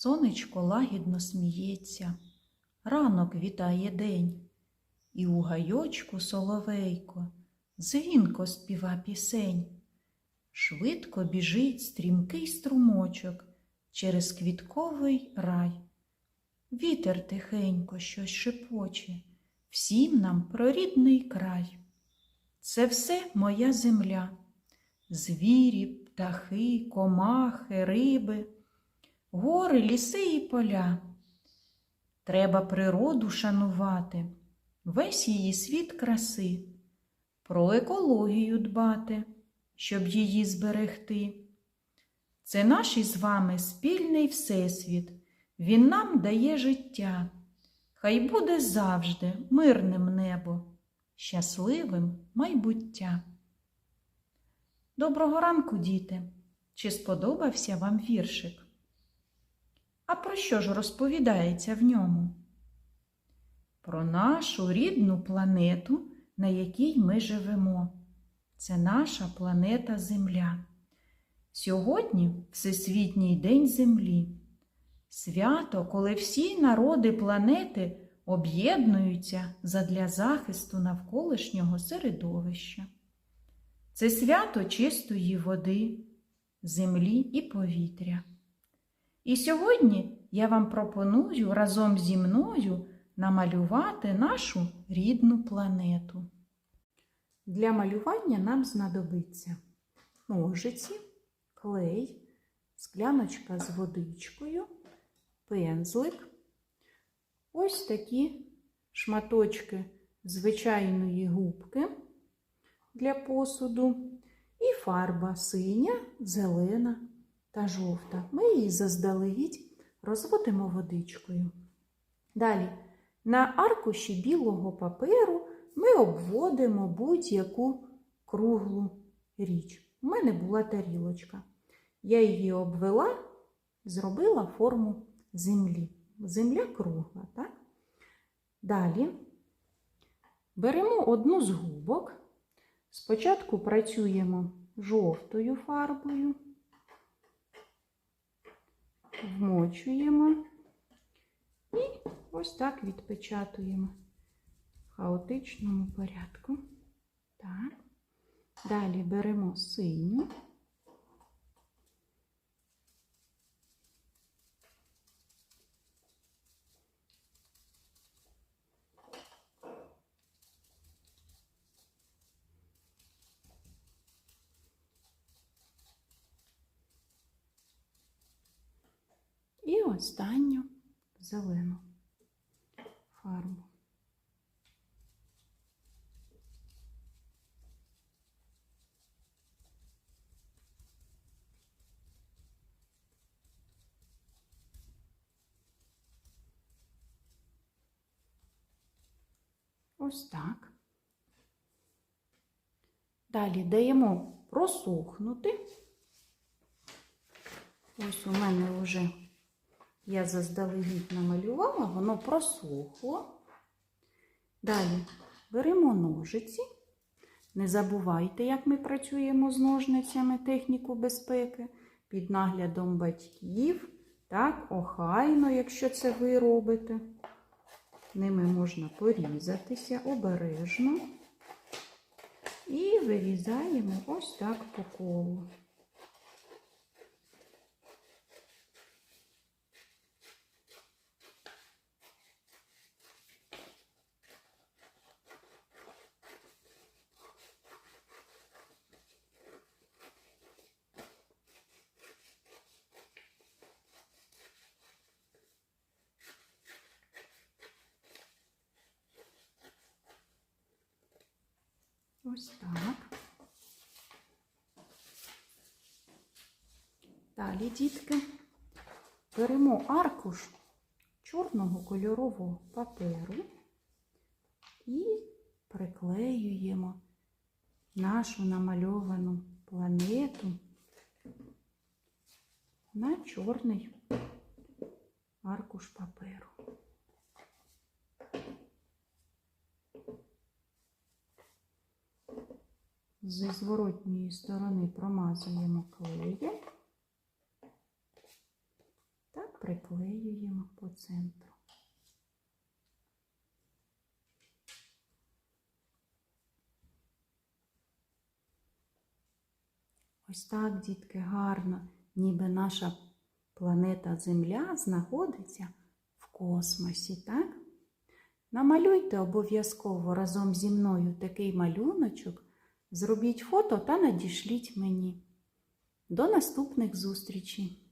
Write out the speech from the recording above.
Сонечко лагідно сміється, ранок вітає день, і у гайочку соловейко дзвінко співа пісень. Швидко біжить стрімкий струмочок через квітковий рай. Вітер тихенько щось шепоче, всім нам про рідний край. Це все моя земля, звірі, птахи, комахи, риби, гори, ліси і поля. Треба природу шанувати, весь її світ краси, про екологію дбати, щоб її зберегти. Це наш із вами спільний всесвіт, він нам дає життя. Хай буде завжди мирним небо, щасливим майбуття. Доброго ранку, діти! Чи сподобався вам віршик? А про що ж розповідається в ньому? Про нашу рідну планету, на якій ми живемо. Це наша планета Земля. Сьогодні Всесвітній день Землі. Свято, коли всі народи планети об'єднуються задля захисту навколишнього середовища. Це свято чистої води, землі і повітря. І сьогодні я вам пропоную разом зі мною намалювати нашу рідну планету. Для малювання нам знадобиться ножиці, клей, скляночка з водичкою, пензлик, ось такі шматочки звичайної губки для посуду і фарба синя, зелена та жовта. Ми її заздалегідь розводимо водичкою. Далі на аркуші білого паперу ми обводимо будь-яку круглу річ. У мене була тарілочка. Я її обвела, зробила форму землі. Земля кругла, так? Далі беремо одну з губок. Спочатку працюємо жовтою фарбою, вмочуємо і ось так відпечатуємо в хаотичному порядку. Так. Далі беремо синю. І останню зелену фарбу. Ось так. Далі даємо просохнути. Ось у мене вже я заздалегідь намалювала, воно просохло. Далі беремо ножиці. Не забувайте, як ми працюємо з ножницями техніку безпеки під наглядом батьків. Так, охайно, якщо це ви робите. Ними можна порізатися обережно. І вирізаємо ось так по колу. Ось так. Далі, дітки, беремо аркуш чорного кольорового паперу і приклеюємо нашу намальовану планету на чорний аркуш паперу. Зі зворотньої сторони промазуємо клеєм. Так. приклеюємо по центру. Ось так, дітки, гарно, ніби наша планета Земля знаходиться в космосі, так? Намалюйте обов'язково разом зі мною такий малюночок, зробіть фото та надішліть мені. До наступних зустрічей!